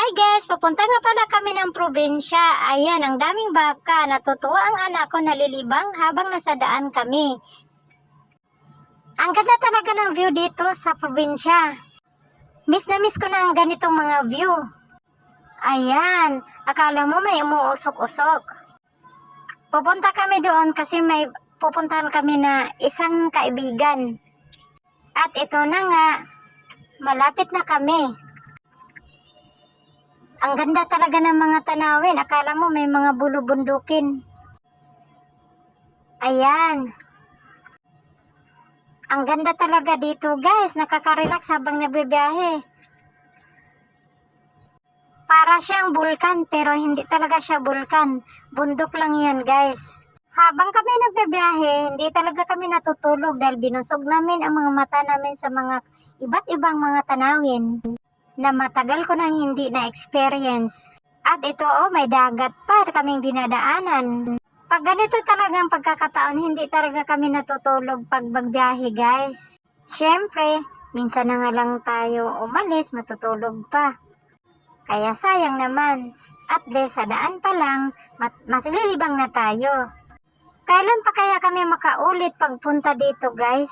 Hi guys, papunta nga pala kami ng probinsya. Ayan, ang daming baka. Natutuwa ang anak ko nalilibang habang nasa daan kami. Ang ganda talaga ng view dito sa probinsya. Miss na miss ko na ang ganitong mga view. Ayan, akala mo may umuusok-usok. Pupunta kami doon kasi may pupuntahan kami na isang kaibigan. At ito na nga, malapit na kami. Ang ganda talaga ng mga tanawin. Akala mo may mga bulubundukin. Ayan. Ang ganda talaga dito guys. Nakaka-relax habang nagbibiyahe. Para siyang bulkan pero hindi talaga siya bulkan. Bundok lang yan guys. Habang kami nagbibiyahe, hindi talaga kami natutulog dahil binusog namin ang mga mata namin sa mga iba't ibang mga tanawin na matagal ko nang hindi na-experience. At ito oh, may dagat pa kaming dinadaanan. Pag ganito talagang pagkakataon, hindi talaga kami natutulog pag magbiyahe guys. Siyempre, minsan na nga lang tayo umalis, matutulog pa. Kaya sayang naman. At least sa daan pa lang, mat- masililibang na tayo. Kailan pa kaya kami makaulit pagpunta dito guys?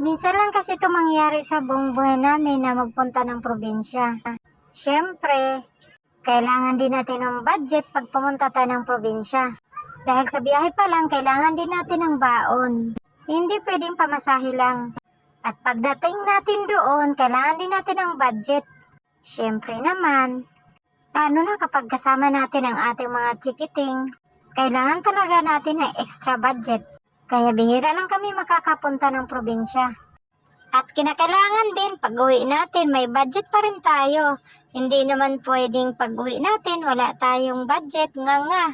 Minsan lang kasi ito mangyari sa buong buhay namin na magpunta ng probinsya. Siyempre, kailangan din natin ng budget pag pumunta tayo ng probinsya. Dahil sa biyahe pa lang, kailangan din natin ng baon. Hindi pwedeng pamasahe lang. At pagdating natin doon, kailangan din natin ng budget. Siyempre naman, lalo na kapag kasama natin ang ating mga chikiting, kailangan talaga natin ng extra budget. Kaya bihira lang kami makakapunta ng probinsya. At kinakailangan din pag uwi natin, may budget pa rin tayo. Hindi naman pwedeng pag uwi natin, wala tayong budget, nga nga.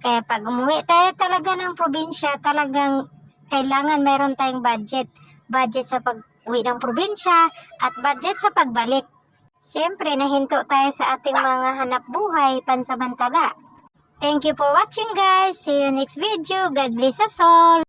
Kaya pag umuwi tayo talaga ng probinsya, talagang kailangan meron tayong budget. Budget sa pag uwi ng probinsya at budget sa pagbalik. Siyempre, nahinto tayo sa ating mga hanap buhay pansamantala. Thank you for watching guys. See you next video. God bless us all.